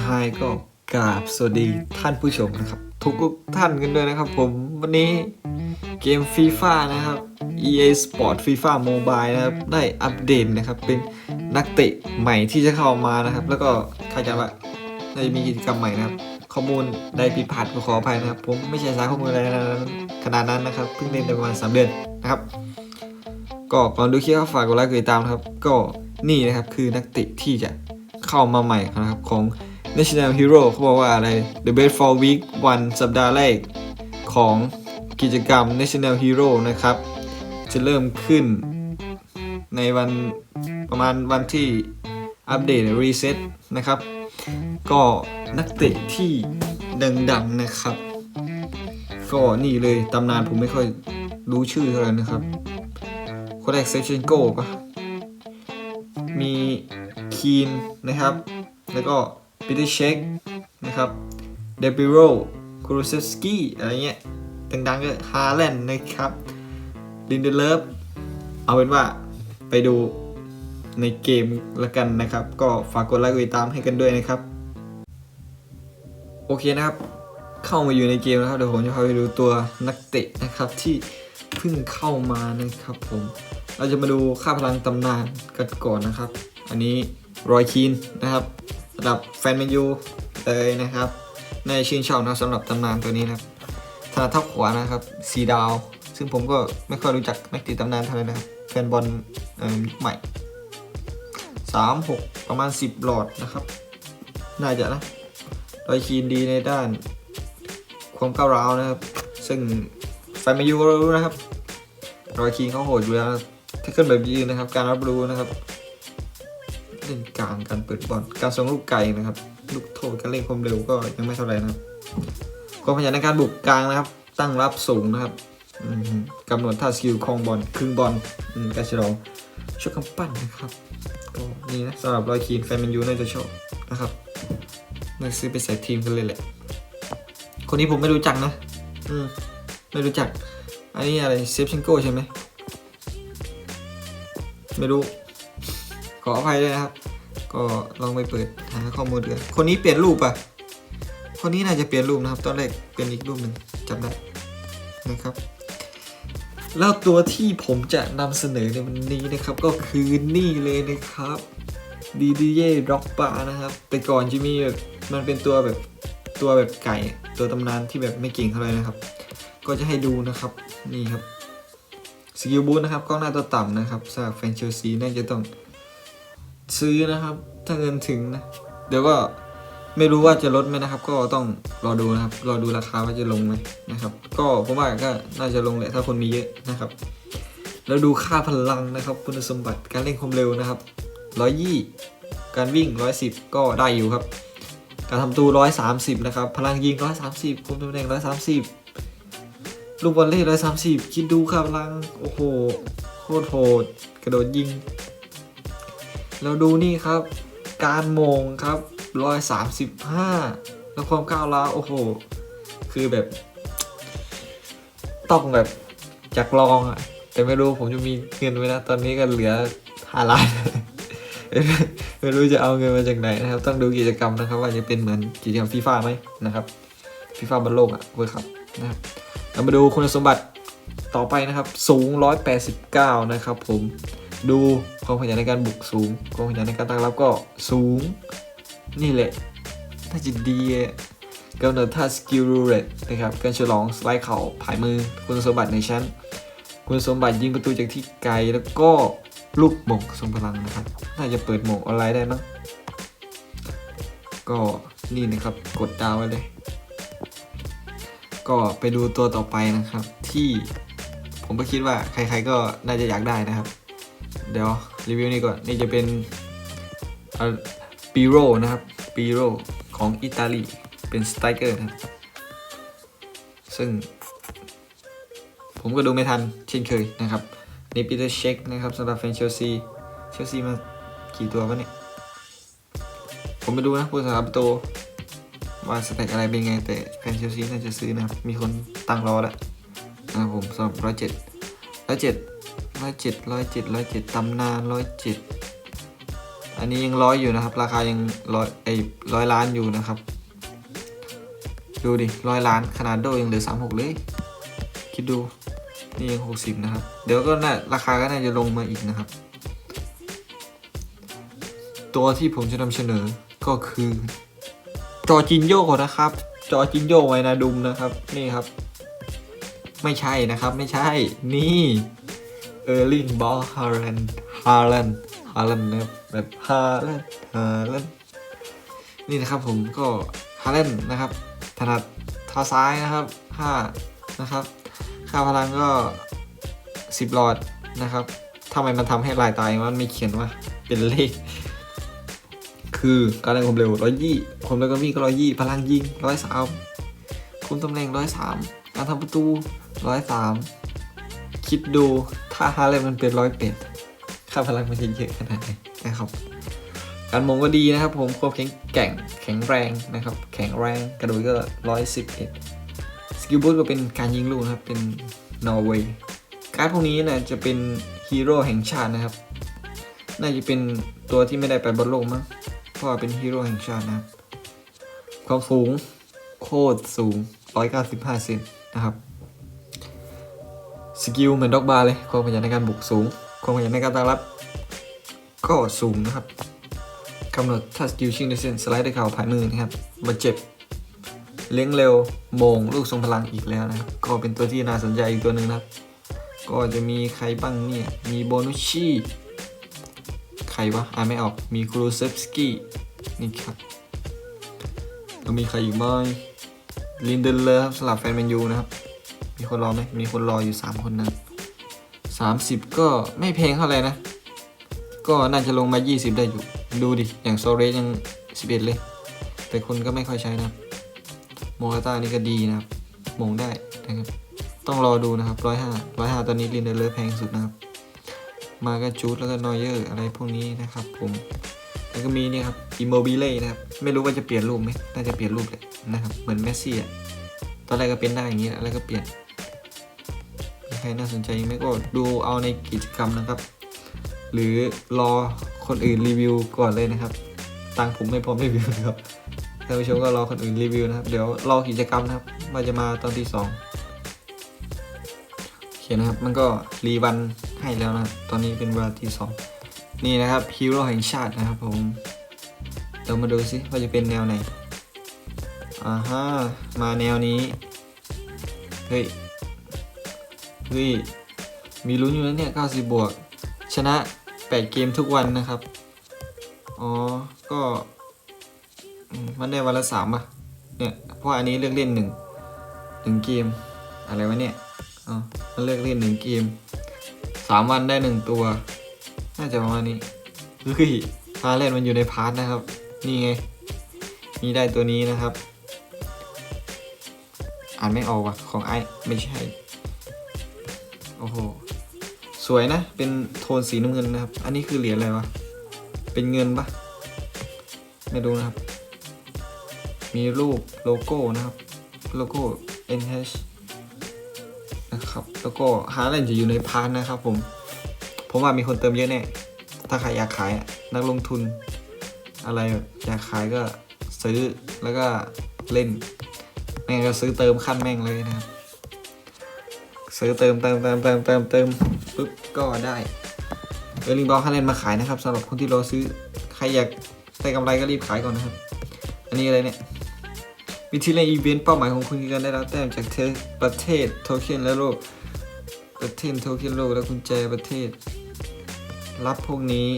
ทายก็กราบสวัสดีท่านผู้ชมนะครับทุกท่านกันด้วยนะครับผมวันนี้เกมฟีฟ่านะครับ EA Sport FIFA Mobile นะครับ ได้อัปเดตนะครับ เป็นนักเตะใหม่ที่จะเข้ามานะครับ แล้วก็คาดการณ์ว่าน่าจะมีกิจกรรมใหม่นะครับ ข้อมูลได้ผิดพลาดขออภัยนะครับ ผมไม่ใช่สายข้อมูลอะไรขนาดนั้นนะครับเพิ่งเล่นได้ประมาณ3เดือนนะครับ ก็ก่อนดูคลิปฝากกดไลค์กดติดตามนะครับ ก็นี่นะครับคือนักเตะที่จะ เข้ามาใหม่นะครับของ National Hero เขาบอกว่าอะไร The Best for Week วันสัปดาห์แรกของกิจกรรม National Hero นะครับ จะเริ่มขึ้นในวันประมาณวันที่อัปเดต Reset นะครับ ก็นักเตะที่ดังๆนะครับ ก็นี่เลยตำนานผมไม่ค่อยรู้ชื่อเท่าไหร่นะครับ คนแรกเซฟเชนโก้ปะ คีนนะครับ แล้วก็ปีเตอร์เชคนะครับเดบิโรคูรูเซฟสกี้อะไรเงี้ยดังๆก็ฮาแลนด์นะครับลินเดเลฟเอาเป็นว่าไปดูในเกมละกันนะครับ ก็ฝากกดไลค์กดติดตามให้กันด้วยนะครับ โอเคนะครับ เข้ามาอยู่ในเกมนะครับเดี๋ยวผมจะพาไปดูตัวนักเตะนะครับที่เพิ่งเข้ามานะครับผม เราจะมาดูค่าพลังตำนานกันก่อนนะครับ อันนี้ รอยคีนนะครับสำหรับแฟนแมนยูเลยนะครับในชื่นชอบนะสำหรับตำนานตัวนี้นะครับถนัดเท้าขวานะครับสีดาว ซึ่งผมก็ไม่ค่อยรู้จักนักตีตำนานเท่าไหร่นะครับแฟนบอลยุคใหม่สามหกประมาณ 10 หลอดนะครับ น่าจะนะรอยคีนดีในด้าน ความก้าวร้าวนะครับ ซึ่งแฟนแมนยูก็รู้นะครับรอยคีนเขาโหดอยู่แล้วนะครับถ้าขึ้นแบบยืนนะครับ การรับรู้นะครับ เล่นกลางการเปิดบอลการส่งลูกไกลนะครับ ลูกโทษการเล่นความเร็วก็ยังไม่เท่าไหร่นะครับความพยายามในการบุกกลางนะครับ ตั้งรับสูงนะครับกำหนดท่าสกิลคลองบอลครึ่งบอลการฉลองช่วยกำปั้นนะครับก็นี่นะสำหรับรอยคีนแฟนแมนยูน่าจะชอบนะครับน่าซื้อไปใส่ทีมกันเลยแหละ คนนี้ผมไม่รู้จักนะ อืมไม่รู้จัก อันนี้อะไรเซฟชิงโก้ใช่ไหมไม่รู้ ออภัยด้วยนะครับ ก็ลองไปเปิดหาข้อมูลดูกันคนนี้เปลี่ยนรูปอะ คนนี้น่าจะเปลี่ยนรูปนะครับ ตอนแรกเป็นอีกรูปหนึ่งจำได้นะครับ แล้วตัวที่ผมจะนำเสนอในวันนี้นะครับ ก็คือนี่เลยนะครับดีดีเย่ร็อกบานะครับ แต่ก่อนจะมีแบบมันเป็นตัวแบบตัวแบบไก่ตัวตำนานที่แบบไม่เก่งเท่าไหร่นะครับ ก็จะให้ดูนะครับนี่ครับสกิลบูทนะครับกล้องหน้าตัวต่ำนะครับสำหรับแฟนเชลซีน่าจะต้อง ซื้อนะครับ ถ้าเงินถึงนะ เดี๋ยวก็ไม่รู้ว่าจะลดไหมนะครับ ก็ต้องรอดูนะครับ รอดูราคาว่าจะลงไหมนะครับ ก็ผมว่าก็น่าจะลงแหละถ้าคนมีเยอะนะครับ แล้วดูค่าพลังนะครับ คุณสมบัติการเล่นความเร็วนะครับร้อยยี่การวิ่งร้อยสิบก็ได้อยู่ครับ การทำตูร้อยสามสิบนะครับ พลังยิงร้อยสามสิบคุมตำแหน่งร้อยสามสิบลูกบอลเล่ร้อยสามสิบคิดดูครับพลัง โอ้โห โคตรโหด กระโดดยิง เราดูนี่ครับ การมงครับร้อยสามสิบห้าแล้วความก้าวร้าวโอ้โห คือแบบ ต้องแบบจากลองอะแต่ไม่รู้ผมจะมีเงินไว้นะ ตอนนี้ก็เหลือห้าล้านไม่รู้จะเอาเงินมาจากไหนนะครับ ต้องดูกิจกรรมนะครับ ว่าจะเป็นเหมือนกิจกรรมฟีฟ่าไหมนะครับฟีฟ่าบอลโลกอะเว้ยครับนะครับเรามาดูคุณสมบัติต่อไปนะครับ สูง 189 นะครับผม ดูความขยันในการบุกสูงความขยันในการตั้งรับก็สูง นี่แหละน่าจะดีกำเนิดท่าสกิลรูเรตนะครับการฉลองสไลด์เข่าผายมือคุณสมบัติในชั้น คุณสมบัติยิงประตูจากที่ไกลแล้วก็ลูกหม่งทรงพลังนะครับ น่าจะเปิดหมดออนไลน์ได้มั้งก็นี่นะครับกดดาวไว้เลย ก็ไปดูตัวต่อไปนะครับ ที่ผมก็คิดว่าใครๆก็น่าจะอยากได้นะครับ เดี๋ยวรีวิวนี่ก่อน นี่จะเป็นปีโรนะครับปีโรของอิตาลีเป็นสไตเกอร์นะครับ ซึ่ง ผมก็ดูไม่ทันเช่นเคยนะครับ นี่ปีเตอร์เช็คนะครับสำหรับแฟนเชลซี เชลซีมากี่ตัววะเนี่ย ผมไปดูนะผู้สาประตูว่าสเต็กอะไรเป็นไง แต่แฟนเชลซีน่าจะซื้อนะครับ มีคนตั้งรอแล้วนะครับผมสำหรับร้อยเจ็ดร้อยเจ็ด ร้อยเจ็ดร้อยเจ็ดร้อยเจ็ดตำนานร้อยเจ็ดอันนี้ยังร้อยอยู่นะครับ ราคายังร้อยไอ้ร้อยล้านอยู่นะครับ ดูดิร้อยล้านขนาดโดยังเหลือสามหกเลย คิดดูนี่ยังหกสิบนะครับ เดี๋ยวก็น่าราคาก็น่าจะลงมาอีกนะครับ ตัวที่ผมจะนำเสนอก็คือ จอจินโยนะครับ จอจินโยไวนาดุมนะครับ นี่ครับ ไม่ใช่นะครับ ไม่ใช่ นี่ ออร์ลิงบอลฮาร์แลนด์ฮาร์แลนด์ฮาร์แลนด์นะครับแบบฮาร์แลนด์ฮาร์แลนด์นี่นะครับผมก็ฮาร์แลนด์นะครับ ถนัดเท้าซ้ายนะครับ5นะครับ ค่าพลังก็ 10หลอดนะครับทำไมมันทำให้ลายตายมันไม่เขียนว่าเป็นเลข คือการเล่นความเร็วร้อยยี่ความเร็วการวิ่งก็ร้อยยี่พลังยิงร้อยสามคุมตำแหน่งร้อยสามการทำประตูร้อยสาม คิดดูถ้าฮาร์เลย์มันเป็นร้อยเป็ดค่าพลังมันจะเยอะขนาดไหนนะครับการมงก็ดีนะครับ ผมควบแข็งแกร่งแข็งแรงนะครับ แข็งแรงกระโดดก็ร้อยสิบเอ็ดสกิลบูทก็เป็นการยิงลูกนะครับ เป็นนอร์เวย์การ์ดพวกนี้นะจะเป็นฮีโร่แห่งชาตินะครับ น่าจะเป็นตัวที่ไม่ได้ไปบนโลกมั้งเพราะว่าเป็นฮีโร่แห่งชาตินะครับความสูงโคตรสูง 195 เซนนะครับ สกิลเหมือนด็อกบาร์เลยความขยันในการบุกสูง ความขยันในการตั้งรับ ก็สูงนะครับกำหนดถ้าสกิลชิงในเส้นสไลด์ด้เข่าผ่านมือนะครับบาดเจ็บเลี้ยงเร็วโมงลูกทรงพลังอีกแล้วนะครับ ก็เป็นตัวที่น่าสนใจอีกตัวหนึ่งนะครับ ก็จะมีใครบ้างเนี่ย มีโบนุชชีใครวะอ่านไม่ออก มีครูเซฟสกี้นี่ครับแล้วมีใครอีกไหมลินเดนเลอร์ครับสลับแฟนแมนยูนะครับ มีคนรอไหมมีคนรออยู่ 3 คนนะสามสิบก็ไม่แพงเท่าไหร่นะ ก็น่าจะลงมา 20 ได้อยู่ ดูดิ อย่างโซเรสยัง 11 เลย แต่คนก็ไม่ค่อยใช้นะ โมกาต้านี่ก็ดีนะครับมงได้นะครับ ต้องรอดูนะครับ105 105ตอนนี้ลินเดเลอร์แพงสุดนะครับ มาก็จูดแล้วก็นอยเยอร์อะไรพวกนี้นะครับผมแล้วก็มีนี่ครับอิโมบิเล่นะครับ ไม่รู้ว่าจะเปลี่ยนรูปไหมน่าจะเปลี่ยนรูปเลยนะครับ เหมือนเมสซี่อะตอนแรกก็เป็นได้อย่างนี้แล้วก็เปลี่ยน ใครน่าสนใจไหมก็ดูเอาในกิจกรรมนะครับ หรือรอคนอื่นรีวิวก่อนเลยนะครับตังค์ผมไม่พร้อมรีวิวนะครับท่านผู้ชมก็รอคนอื่นรีวิวนะครับ เดี๋ยวรอกิจกรรมนะครับว่าจะมาตอนที่สองโอเคนะครับ มันก็รีวันให้แล้วนะตอนนี้เป็นเวลาที่สองนี่นะครับฮีโร่แห่งชาตินะครับผมเรามาดูซิว่าจะเป็นแนวไหนอ่าฮะมาแนวนี้ เฮ้ย เฮ้ยมีลุ้นอยู่แล้วเนี่ย90 บวก ชนะ 8 เกมทุกวันนะครับ อ๋อ ก็มันได้วันละสามป่ะ เนี่ย เพราะอันนี้เลือกเล่นหนึ่งหนึ่งเกม อะไรวะเนี่ยอ๋อมันเลือกเล่นหนึ่งเกมสามวันได้หนึ่งตัว น่าจะประมาณนี้เฮ้ยพาเล่นมันอยู่ในพาร์ทนะครับ นี่ไง มีได้ตัวนี้นะครับ อ่านไม่ออกว่ะ ของไอ้ไม่ใช่ โอ้โห สวยนะ เป็นโทนสีน้ำเงินนะครับ อันนี้คือเหรียญอะไรวะ เป็นเงินปะไม่รู้นะครับ มีรูปโลโก้นะครับ โลโก้ NH นะครับ แล้วก็ฮาร์เลนจะอยู่ในพาร์ทนะครับผม ผมว่ามีคนเติมเยอะแน่ ถ้าใครอยากขายนักลงทุน อะไรอยากขายก็ซื้อแล้วก็เล่นแม่งก็ซื้อเติมขั้นแม่งเลยนะครับ ซื้อเติมเติมเติมเติมเติมเติมปุ๊บก็ได้เออลิงบอลคันเลนมาขายนะครับสำหรับคนที่รอซื้อใครอยากได้กำไรก็รีบขายก่อนนะครับ อันนี้อะไรเนี่ยวิธีเล่นอีเวนต์เป้าหมายของคุณคือการได้รับแต้มจากเประเทศโทเค็นและโลกประเทศโทเค็นโลกและกุญแจประเทศ รับพวกนี้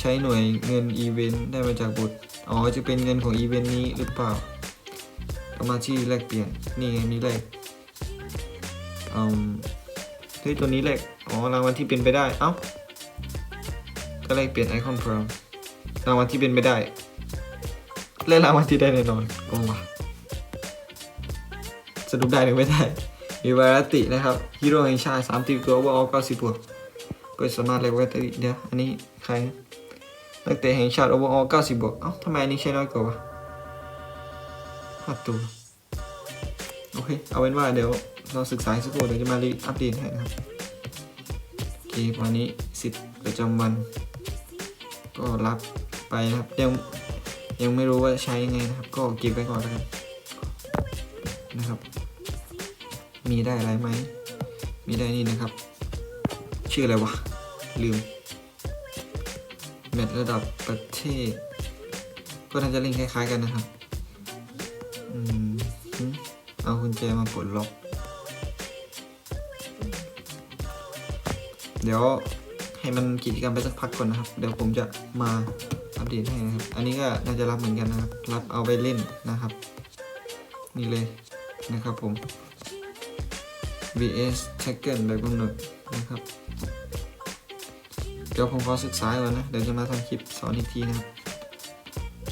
ใช้หน่วยเงินอีเวนต์ได้มาจากบทอ๋อจะเป็นเงินของอีเวนต์นี้หรือเปล่าก็มาที่แลกเปลี่ยนนี่ไงมีแลก อืมเฮ้ยตัวนี้แหลกอ๋อรางวัลที่เป็นไปได้ เอ้า ก็แลกเปลี่ยนไอคอนพรอมรางวัลที่เป็นไปได้เล่นรางวัลที่ได้แน่นอนโกงว่ะสรุปได้หรือไม่ได้มีวารตินะครับฮีโร่แห่งชาติสามติวตัวว่าออเก้าสิบบวกก็สามารถเรียกว่าเดี๋ยวอันนี้ใครนักเตะแห่งชาติโอเวอร์ออ90บวกเอ้าทำไมอันนี้ใช้น้อยกว่าวะห้าตัว โอเค เอาเป็นว่าเดี๋ยว เราศึกษาสักครู่เดี๋ยวจะมารีอัปเดตให้นะครับโอเควันนี้สิทธิ์ประจำวัน ก็รับไปนะครับยังยังไม่รู้ว่าใช้ยังไงนะครับ ก็เก็บไว้ก่อนแล้วกันนะครับ มีได้อะไรไหมมีได้นี่นะครับ ชื่ออะไรวะ ลืมแมตช์ระดับประเทศ ก็น่าจะเล่นคล้ายๆกันนะครับอืมเอากุญแจมาปลดล็อก เดี๋ยวให้มันกิจกรรมไปสักพักก่อนนะครับ เดี๋ยวผมจะมาอัปเดตให้นะครับ อันนี้ก็น่าจะรับเหมือนกันนะครับ รับเอาไปเล่นนะครับ นี่เลยนะครับผม vs c h e c k e n แบบกำหนดนะครับ เดี๋ยวผมขอศึกษาก่อนนะ เดี๋ยวจะมาทำคลิปสอนอีกทีนะครับ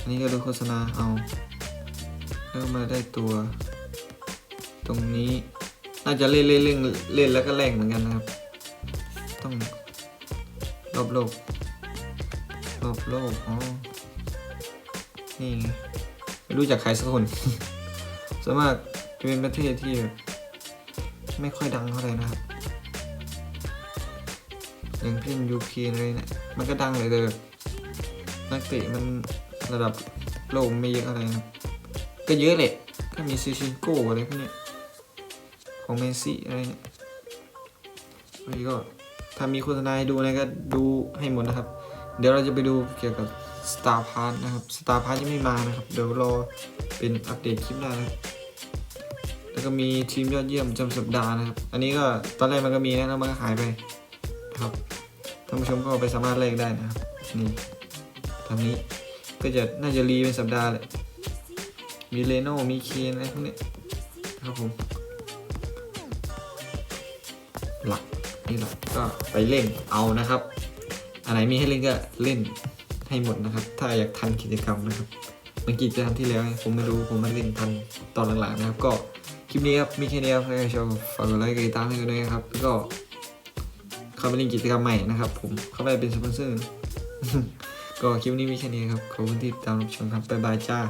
อันนี้ก็ดูโฆษณาเอา แล้วมาได้ตัว ตรงนี้ น่าจะเล่นเล่นเล่นเล่นแล้วก็แรงเหมือนกันนะครับ ต้องรอบโลกรอบโลกอ๋อนี่ไงไม่รู้จักใครสักคนส่วนมากจะเป็นประเทศที่ไม่ค่อยดังเท่าไหร่นะครับ อย่างเช่นยูเครนอะไรเนี่ยมันก็ดังเลยแต่แบบนักเตะมันระดับโลกไม่เยอะอะไรนะ ก็เยอะแหละ ก็มีซิชิโก้อะไรพวกเนี้ยของเมซี่อะไรเนี่ยอันนี้ก็ ถ้ามีโฆษณาให้ดูอะก็ดูให้หมดนะครับ เดี๋ยวเราจะไปดูเกี่ยวกับ Star p a s s นะครับ Star p a s s ยังไม่มานะครับ เดี๋ยวรอเป็นอัปเดตคลิปหน้านะครับแล้วก็มีทีมยอดเยี่ยมจำสัปดาห์นะครับ อันนี้ก็ตอนแรกมันก็มีนะแล้วมันก็หายไปครับท่านผู้ชมก็ไปสามารถเลขได้นะครับนี่ทำนี้ก็จะน่าจะรีเป็นสัปดาห์แหละมีเลโน่มีเคนอะไรพวกนี้ครับผมหลัก นี่หลักก็ไปเล่นเอานะครับอันไหนมีให้เล่นก็เล่นให้หมดนะครับ ถ้าอยากทันกิจกรรมนะครับเมื่อกี้จกรรมที่แล้วผมไม่รู้ผมมาเล่นทันตอนหลังๆนะครับ ก็คลิปนี้ครับมีแค่นี้ครับใครชอบฝากกดไลค์กดติดตามให้กันด้วยครับแล้วก็เข้าไปเล่นกิจกรรมใหม่นะครับ ผมเข้าไปเป็นสปอนเซอร์ก็คลิปนี้มีแค่นี้ครับขอบคุณที่ติดตามรับชมครับบ๊ายบายจ้า